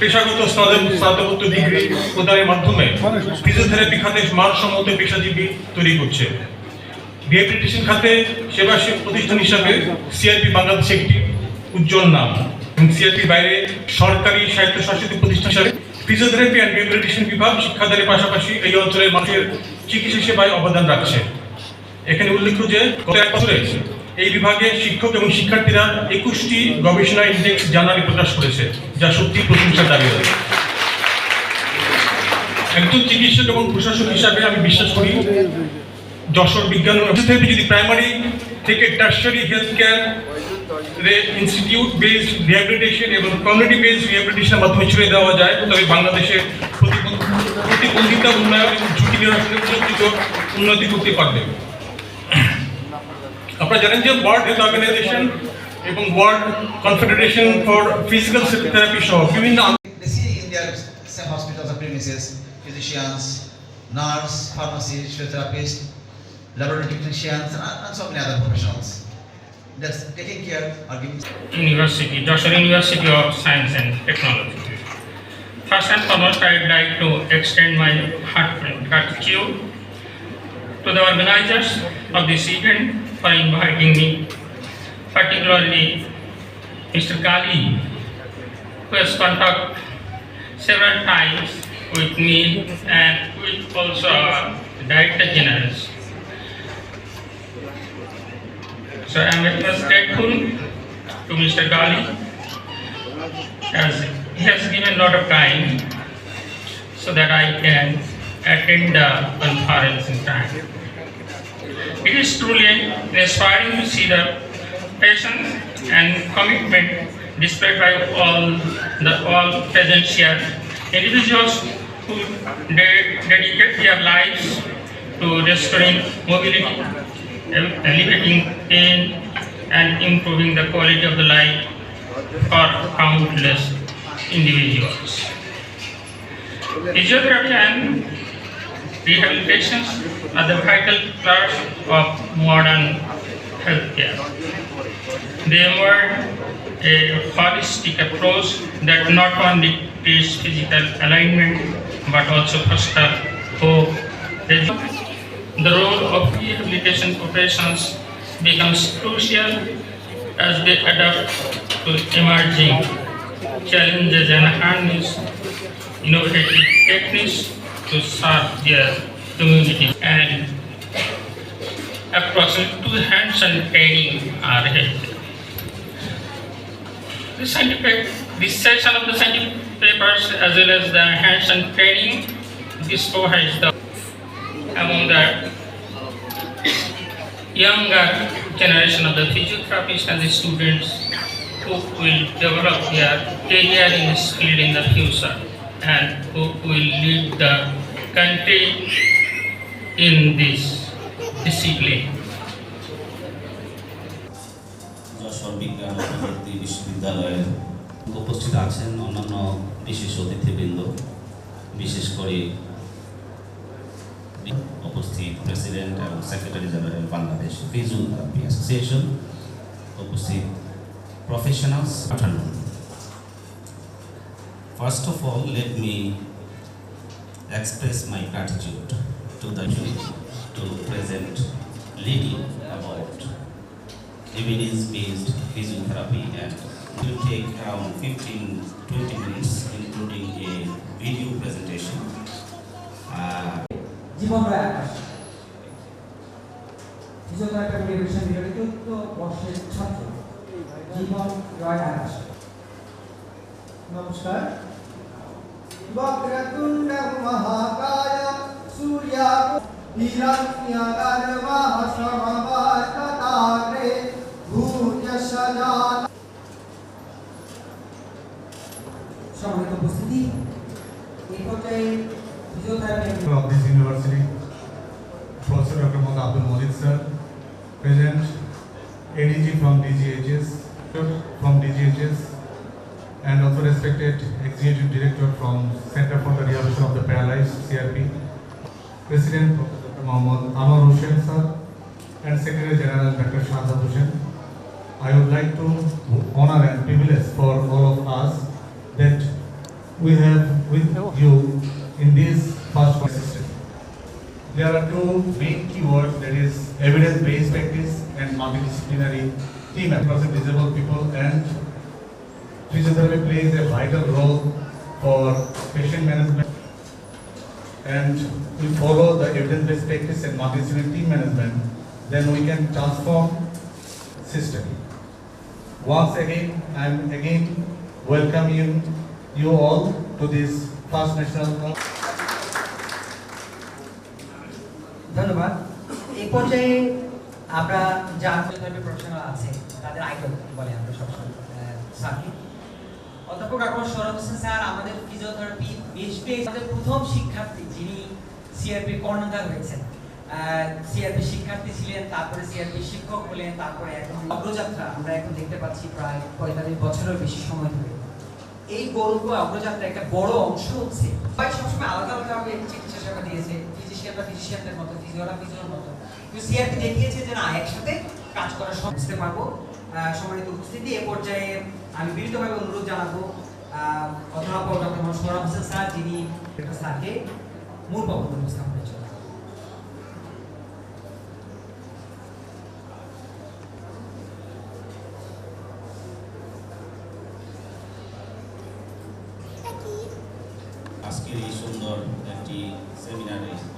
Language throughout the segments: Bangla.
পেশাগত স্নাতক- স্নাতকোত্তর ডিগ্রি প্রদানের মাধ্যমে ফিজিওথেরাপি খাতে মানসম্মত পেশাজীবী তৈরি করছে। রিহ্যাবিলিটেশন খাতে সেবা প্রতিষ্ঠান হিসাবে সিআরপি বাংলাদেশে একটি উজ্জ্বল নাম। এবং সিআরপি বাইরে সরকারি স্বায়ত্তশাসিত প্রতিষ্ঠান হিসাবে ফিজিওথেরাপি অ্যান্ড রিহ্যাবিলিটেশন বিভাগ শিক্ষাদানের পাশাপাশি এই অঞ্চলের মানুষের চিকিৎসা সেবায় অবদান রাখছে। এখানে উল্লেখ্য যে গত এক বছরে এই বিভাগে শিক্ষক এবং শিক্ষার্থীরা একুশটি গবেষণা ইন্ডেক্স জার্নালি প্রকাশ করেছে, যা সত্যি প্রশংসার দাবি একজন চিকিৎসক এবং প্রশাসক হিসাবে আমি বিশ্বাস করি, যশোর বিজ্ঞান ফিজিওথেরাপি যদি প্রাইমারি থেকে tertiary health care institute based rehabilitation এবং কমিউনিটি বেসড রিহ্যাবিলিটেশনের মাধ্যমে ছড়িয়ে দেওয়া যায়, তবে বাংলাদেশে প্রতিবন্ধ- প্রতিবন্ধিতা উন্নয়ন এবং ঝুঁকি নিরসনে উন্নতিত উন্নতি করতে পারবে। আপনারা জানেন যে ওয়ার্ল্ড হেলথ অর্গানাইজেশন এবং world confederation for physical therapy সহ বিভিন্ন They see in their same hospitals or premises physicians, nurse, pharmacist, physiotherapist, laboratory technicians, and, and so many other professionals. That's taking care or giving University, Joshua University of Science and Technology. First and foremost, I would like to extend my heartfelt gratitude to the organizers of this event for inviting me, particularly Mr. Gali, who has contacted several times with me and with also Director General. So I am very much grateful to Mr. Gali as he has given a lot of time so that I can attend the conference in time. It is truly inspiring to see the passion and commitment displayed by all the all present here individuals who de- dedicate their lives to restoring mobility, alleviating pain, and improving the quality of the life for countless individuals. Physiotherapy and rehabilitation are the vital parts of modern healthcare. They were a holistic approach that not only treats physical alignment but also foster hope. The role of rehabilitation professions becomes crucial as they adapt to emerging challenges and harness innovative techniques to serve their community and approximately two hands-on training are held. The scientific, this section of the scientific papers as well as the hands-on training, this provides the among the younger generation of the physiotherapists and the students who will develop their career in this field in the future and who will lead the country in this discipline. বিশ্ববিদ্যালয়ের উপস্থিত আছেন অন্যান্য বিশেষ অতিথিবৃন্দ বিশেষ করে উপস্থিত প্রেসিডেন্ট এবং secretary general Bangladesh physiotherapy association উপস্থিত professionals. First of all, let me express my gratitude to the jury to present leading about evidence-based physiotherapy and it will take around 15-20 minutes including a video presentation. Uh, Jibon Roy Akash physiotherapy এবং রিভিশন বিভাগে চতুর্থ বর্ষের ছাত্র জীবন রায় আকাশ নমস্কার বক্রতুণ্ড মহাকায় সূর্যা হিরণ্যগর্ভঃ সমবর্ততাগ্রে ভূর্যসজা সম্মানিত উপস্থিতি এই পর্যায়ে ফিজিওথেরাপি এবং of this university, Professor Dr. Mohd Abdul Majid sir, ADG from DGHS, from DGHS, and also respected Executive Director from Center for the Rehabilitation of the Paralyzed, CRP, President Dr. Mohammad Anwar Hussain sir, and Secretary General Dr. Shahzad Hussain. I would like to honor and privilege for all of us that we have with you in this first system. There are two main keywords that is evidence-based practice and multidisciplinary team across disabled people and physiotherapy plays a vital role for patient management and we follow the evidence-based practice and multidisciplinary team management, then we can transform system. Once again, I am again welcome you, all to this first national ধন্যবাদ এই পর্যায়ে আমরা যা প্রফেশনাল আছে তাদের আইডল বলে আমরা সবসময় স্যারকে অধ্যাপক ডক্টর সৌরভ হোসেন স্যার, আমাদের ফিজিওথেরাপি বিএসপি আমাদের প্রথম শিক্ষার্থী যিনি সিআরপি কর্ণধার হয়েছেন। সিআরপি শিক্ষার্থী ছিলেন, তারপরে সিআরপি শিক্ষক হলেন, তারপরে এখন অগ্রযাত্রা আমরা এখন দেখতে পাচ্ছি প্রায় পঁয়তাল্লিশ বছরের বেশি সময় ধরে। এই গৌরব অগ্রযাত্রা একটা বড় অংশ হচ্ছে। সবাই সবসময় আলাদা আলাদা ভাবে চিকিৎসা সেবা দিয়েছে ফিজিশিয়ানরা ফিজিশিয়ানদের মতো ফিজিওরা ফিজিওর মতো। কিন্তু সিআরপি দেখিয়েছে যে না, একসাথে কাজ করা সব বুঝতে পারব। সম্মানিত উপস্থিতি, এ পর্যায়ে আমি বিনীতভাবে অনুরোধ জানাব অধ্যাপক ডক্টর মোহাম্মদ হোসেন স্যার, যিনি স্যারকে মূল বক্তব্য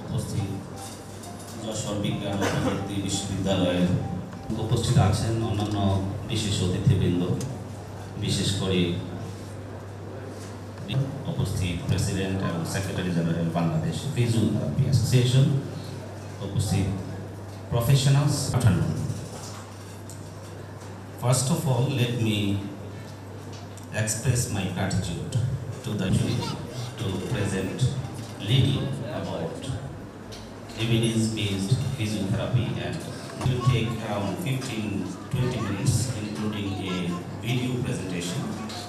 উপস্থিত যশোর বিজ্ঞান ও প্রযুক্তি বিশ্ববিদ্যালয়ের উপস্থিত আছেন অন্যান্য বিশেষ অতিথিবৃন্দ, বিশেষ করে উপস্থিত প্রেসিডেন্ট এবং secretary general Bangladesh physiotherapy association, উপস্থিত professionals first of all let me express my attitude to the to present leading about evidence based physiotherapy and Will take um, around 15-20 minutes, including a video presentation.